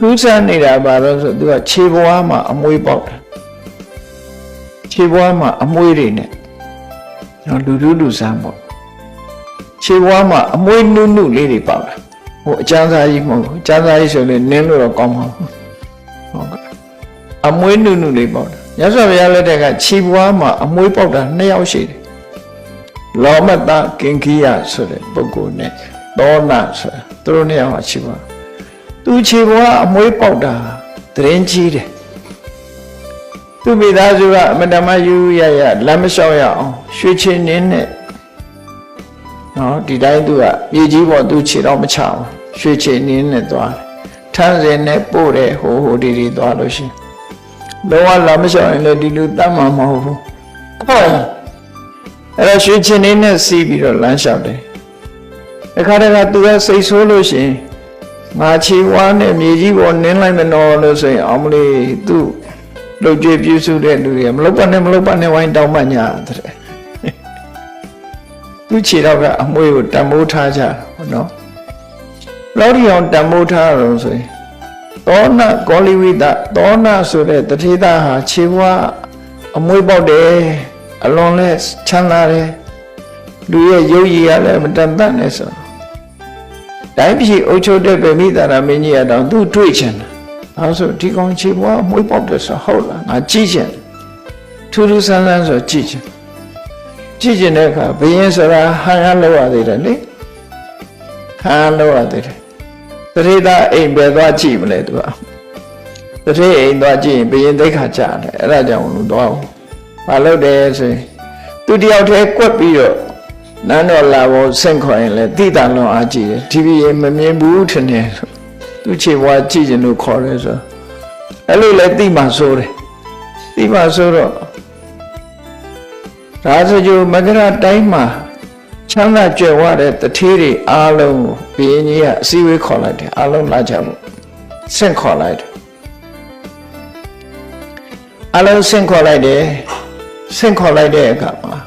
လူးဆန်းနေတာပါတော့ဆိုသူကခြေဘွားမှာအမွေးပေါက်တယ်ခြေဘွားမှာအမွေးတွေနဲ့နော်လူလူလူဆန်းပေါ့ခြေဘွားမှာအမွေးနုနုလေးတွေပေါက်တာဟိုအကျန်းစားကြီးမဟုတ်ဘူးအကျန်းစားကြီးဆိုရင်နင်းလို့တော့ကောင်းမှာမဟုတ်ဟုတ်ကဲ့အမွေးနုနုလေးပေါက်တာရသော်ဘုရားလက်ထက်ကခြေဘွားမှာအမွေးပေါက်တာနှစ်ယောက်ရှိတယ်လောမတကင်ခိယဆိုတဲ့ပုဂ္ဂိုလ်နဲ့သောနာဆိုတာသူတို့နှစ်ယောက်ဟာခြေဘွား သူခြေဘွားအမွေးပေါက်တာသတရင်ကြီးတယ်သူမိသားစုကအမတမယူရရလမ်းမလျှောက်ရအောင်ရွှေချင်းနင်းနဲ့နော်ဒီတိုင်းသူကမြေကြီးပေါ်သူခြေတော့မချအောင်ရွှေချင်းနင်းနဲ့သွားတယ်ထန်းစင်နဲ့ပို့တယ်ဟိုဟိုဒီဒီသွားလို့ရှိရင်လုံးဝလမ်းမလျှောက်ရင်လည်းဒီလူတတ်မှာမဟုတ်ဘူးဟုတ်အဲ့တော့ရွှေချင်းနင်းနဲ့စီးပြီးတော့လမ်းလျှောက်တယ်အခါတခါသူကစိတ်ဆိုးလို့ရှိရင် ငါချီဝါနဲ့မြေကြီးပေါ်နင်းလိုက်မနော်လို့ဆိုရင်အောင်မလေးသူ့လှုပ်ကြွေးပြုစုတဲ့လူတွေမလုပ်ပါနဲ့မလုပ်ပါနဲ့ဝိုင်းတောင်းမှညာတဲ့သူခြေတော့ကအမွေကိုတံမိုးထားကြတာဟုတ်နော်လောက်ဒီအောင်တံမိုးထားတော့ဆိုရင်သောနာကောလိဝိတသောနာဆိုတဲ့တတိသားဟာခြေဝါအမွေပေါက်တယ်အလွန်လဲချမ်းသာတယ်လူရဲ့ရုပ်ရည်ရလည်းမတန်တတ်နဲ့ဆိုတော့ တိုင်းပြည်အုပ်ချုပ်တဲ့ဗေမိတာရမင်းကြီးကတော့သူတွေ့ချင်တယ်။အဲဆိုဒီကောင်ချေဘွားမွေးပေါက်တယ်ဆိုဟုတ်လားငါကြည့်ချင်တယ်။ထူးထူးဆန်းဆန်းဆိုကြည့်ချင်။ကြည့်ချင်တဲ့အခါဘယင်းဆိုတာဟန်ရလောက်ရသေးတယ်လေ။ဟန်လောက်ရသေးတယ်။တတိသားအိမ်ပဲသွားကြည့်မလဲသူက။တတိအိမ်သွားကြည့်ရင်ဘယင်းသိခါကြတယ်။အဲ့ဒါကြောင့်လို့တော့မလုပ်တယ်ဆိုရင်သူတယောက်တည်းကွက်ပြီးတော့ နန်းတော်လာဖို့ဆင့်ခေါ်ရင်လည်းတိတန်လွန်အားကြည့်တယ်ဒီပြည်မမြင်ဘူးထင်တယ်သူခြေဘွားကြည့်ခြင်းလို့ခေါ်တယ်ဆိုအဲ့လိုလည်းတိမှဆိုတယ်တိမှဆိုတော့ဒါဆိုကြမကရတိုင်းမှာချမ်းသာကြွယ်ဝတဲ့တထေးတွေအားလုံးကိုဘုရင်ကြီးကအစည်းအဝေးခေါ်လိုက်တယ်အားလုံးလာကြဖို့ဆင့်ခေါ်လိုက်တယ်အားလုံးဆင့်ခေါ်လိုက်တယ်ဆင့်ခေါ်လိုက်တဲ့အခါမှာ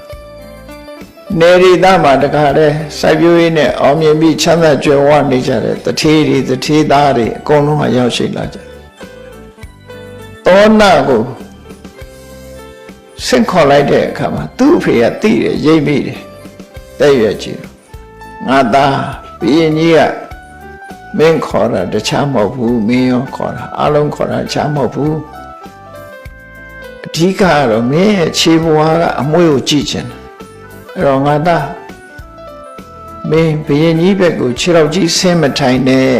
နေရီသားမှာတခါတည်းစိုက်ပျိုးရေးနဲ့အောင်မြင်ပြီးချမ်းသာကြွယ်ဝနေကြတဲ့တထေးတွေတထေးသားတွေအကုန်လုံးကရောက်ရှိလာကြတယ်။သောနာကိုဆင့်ခေါ်လိုက်တဲ့အခါမှာသူ့အဖေကတိတယ်ရိပ်မိတယ်။တဲ့ရွယ်ကြည့်တော့ငါသားဘီရင်ကြီးကမင်းခေါ်တာတခြားမဟုတ်ဘူးမင်းရောခေါ်တာအလုံးခေါ်တာတခြားမဟုတ်ဘူးအဓိကကတော့မင်းရဲ့ခြေဘွားကအမွှေးကိုကြည့်ချင်တယ် အဲ့တော့ငါသားမင်းဘယင်ကြီးဘက်ကိုခြေတော့ကြီးဆင်းမထိုင်နဲ့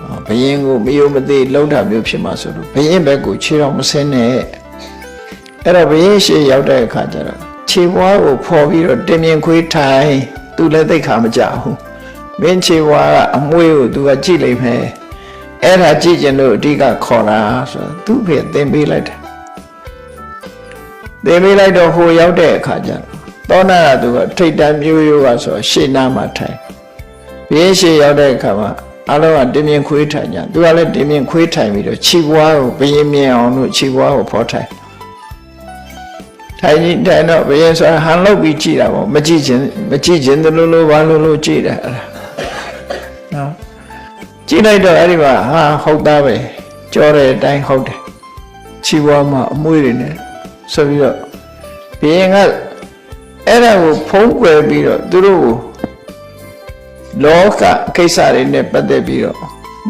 အာဘယင်ကိုမယုံမသိလှုပ်တာမျိုးဖြစ်မှာဆိုလို့ဘယင်ဘက်ကိုခြေတော့မဆင်းနဲ့အဲ့တော့ဘယင်ရှေ့ရောက်တဲ့အခါကျတော့ခြေဘွားကိုဖော်ပြီးတော့တင်မြင်ခွေးထိုင်သူလည်းသိခါမကြဘူးမင်းခြေဘွားကအမွှေးကိုသူကကြည့်လိုက်မယ်အဲ့ဒါကြည့်ကျင်လို့အဓိကခေါ်တာဆိုတော့သူ့ဖေသင်ပေးလိုက်တယ် သင်ပေးလိုက်တော့ဟိုရောက်တဲ့အခါကျတော့သောနာကသူကထိတ်တန့်မျိုးရိုးကဆိုရှေ့နားမှာထိုင်ဘင်းရှေ့ရောက်တဲ့အခါမှာအလုံးကတင်းမြင်ခွေးထိုင်ကြသူကလည်းတင်းမြင်ခွေးထိုင်ပြီးတော့ခြိပွားကိုဘယင်းမြင်အောင်လို့ခြိပွားကိုဖော်ထိုင်ထိုင်ကြီးထိုင်တော့ဘယင်းဆိုဟန်လောက်ပြီးကြည့်တာပေါ့မကြည့်ခြင်းမကြည့်ခြင်းတလို့လို့ဘာလို့လို့ကြည့်တယ်အဲ့ဒါနော်ကြည့်လိုက်တော့အဲ့ဒီမှာဟာဟုတ်သားပဲကြောတဲ့အတိုင်းဟုတ်တယ်ခြိပွားမှာအမွှေးတွေနဲ့ ဆိုပြီးတော့ဘုရင်ကအဲ့ဒါကိုဖုံးကွယ်ပြီးတော့သူတို့ကိုလောကကိစ္စတွေနဲ့ပတ်သက်ပြီးတော့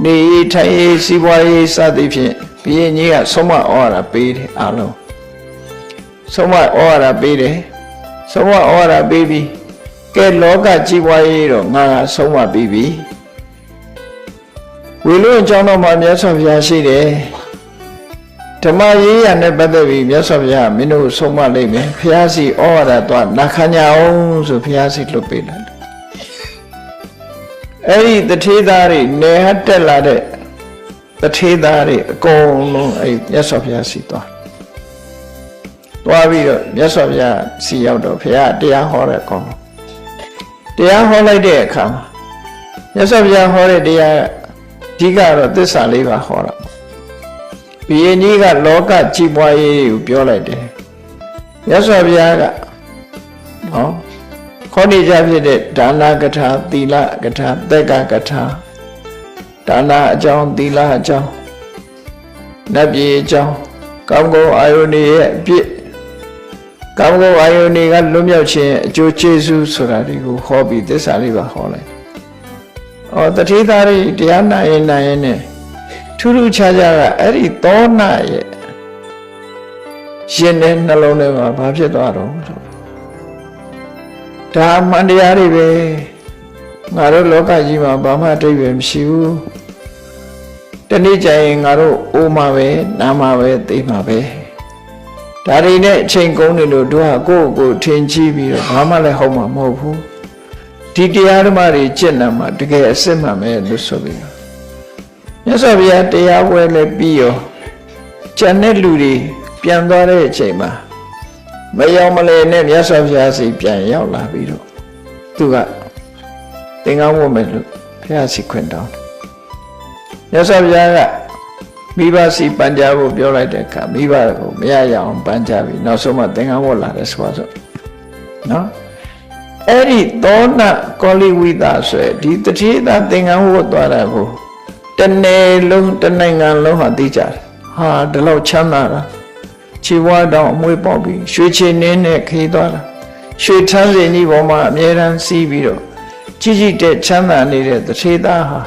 နေရေးထိုင်ရေးစီးပွားရေးစသည်ဖြင့်ဘုရင်ကြီးကဆုံးမဩဝါဒပေးတယ်အားလုံးဆုံးမဩဝါဒပေးတယ်ဆုံးမဩဝါဒပေးပြီးကဲလောကကြီးပွားရေးတော့ငါကဆုံးမပြီးပြီဝေလို့အကြောင်းတော်မှာမြတ်စွာဘုရားရှိတယ် ဓမ္မရေးရနဲ့ပတ်သက်ပြီးမြတ်စွာဘုရားမင်းတို့ဆုံးမလိုက်မယ်ဖះစီဩဝါဒတော့နာခံကြအောင်ဆိုဖះစီလွတ်ပေးလိုက်တယ်အဲ့ဒီတထေးသားတွေနေဟတက်လာတဲ့တထေးသားတွေအကုန်လုံးအဲ့မြတ်စွာဘုရားစီသွားသွားပြီးတော့မြတ်စွာဘုရားစီရောက်တော့ဘုရားတရားဟောတဲ့ကောင်တရားဟောလိုက်တဲ့အခါမှာမြတ်စွာဘုရားဟောတဲ့တရားအဓိကတော့သစ္စာလေးပါဟောတာ ဘုရင်ကြီးကလောကကြည်ပွားရေးကိုပြောလိုက်တယ်မြတ်စွာဘုရားကနော်ခေါင်းနေကြဖြစ်တဲ့ဒါနကထာသီလကထာသက်ကကထာဒါနအကြောင်းသီလအကြောင်းနတ်ပြည်အကြောင်းကောင်းကောင်းအာယုန်ရဲ့အပြည့်ကောင်းကောင်းအာယုန်ကလွတ်မြောက်ခြင်းအကျိုးကျေးဇူးဆိုတာတွေကိုဟောပြီးသစ္စာလေးပါဟောလိုက်။အော်တတိသားတွေတရားနာရင်နာရင်နဲ့ ထူးထူးခြားခြားကအဲ့ဒီသောနာရဲ့ရှင်တဲ့နှလုံးထဲမှာဘာဖြစ်သွားတော့ဆိုဒါမှန်တရားတွေပဲငါတို့လောကကြီးမှာဘာမှအတိတ်ပဲမရှိဘူးတနေ့ကျရင်ငါတို့အိုးမှာပဲနားမှာပဲသိမှာပဲဒါတွေနဲ့အချိန်ကုန်နေလို့တို့ဟာကိုယ့်ကိုယ်ထင်ကြီးပြီးတော့ဘာမှလည်းဟုတ်မှာမဟုတ်ဘူးဒီတရားဓမ္မတွေကျင့်လာမှတကယ်အစစ်မှန်ပဲလို့ဆိုပြီး တော့မြတ်စွာဘုရားတရားပွဲလည်းပြီးရောကျန်တဲ့လူတွေပြန်သွားတဲ့အချိန်မှာမယောင်မလဲနဲ့မြတ်စွာဘုရားစီပြန်ရောက်လာပြီးတော့သူကသင်္ကန်းဝတ်မယ်လို့ဘုရားစီခွင့်တောင်းတယ်မြတ်စွာဘုရားကမိဘစီပန်ကြဖို့ပြောလိုက်တဲ့အခါမိဘကိုမရရအောင်ပန်ကြပြီးနောက်ဆုံးမှသင်္ကန်းဝတ်လာတယ်ဆိုပါစို့နော်အဲ့ဒီသောနာကောလိဝိသဆိုရယ်ဒီတတိသာသင်္ကန်းဝတ်သွားတာကို တနယ်လုံးတနိုင်ငံလုံးဟာသိကြတယ်ဟာဒီလောက်ချမ်းသာတာခြေဝါတောင်အမွေပေါက်ပြီးရွှေချင်နင်းနဲ့ခေးသွားတာရွှေထန်းစင်ကြီးပေါ်မှာအမြဲတမ်းစီးပြီးတော့ကြီးကြီးတဲ့ချမ်းသာနေတဲ့တထေသားဟာ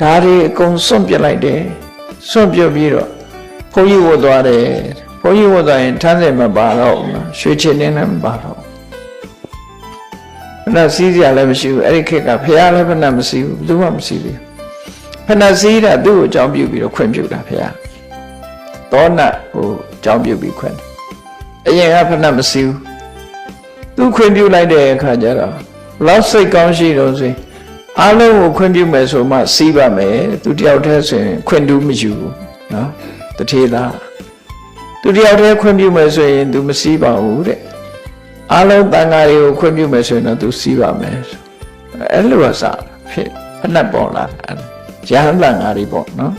ဓာရီအကုန်စွန့်ပစ်လိုက်တယ်စွန့်ပစ်ပြီးတော့ဘုန်းကြီးဝတ်သွားတယ်ဘုန်းကြီးဝတ်သွားရင်ထန်းစင်မပါတော့ဘူးနော်ရွှေချင်နင်းလည်းမပါတော့ဘူးဖဏစီးစရာလည်းမရှိဘူးအဲ့ဒီခေတ်ကဖះလည်းဖဏမစီးဘူးဘယ်သူမှမစီးဘူး ဖဏစီးတာသူ့ကိုအကြောင်းပြုပြီးတော့ခွင့်ပြုတာဖះသောနကိုအကြောင်းပြုပြီးခွင့်တယ်အရင်ကဖဏမစီးဘူးသူခွင့်ပြုလိုက်တဲ့အခါကျတော့လောက်စိတ်ကောင်းရှိတော့ဆိုရင်အားလုံးကိုခွင့်ပြုမယ်ဆိုမှစီးပါမယ်သူတယောက်တည်းဆိုရင်ခွင့်တူးမယူဘူးနော်တထေသားသူတယောက်တည်းခွင့်ပြုမယ်ဆိုရင် तू မစီးပါဘူးတဲ့အားလုံးတန်ဃာတွေကိုခွင့်ပြုမယ်ဆိုရင်တော့ तू စီးပါမယ်အဲ့လိုအစားဖြစ်ဖက်နဲ့ပေါ်လာ ရဟန်းတန်ဃာတွေပေါ့နော်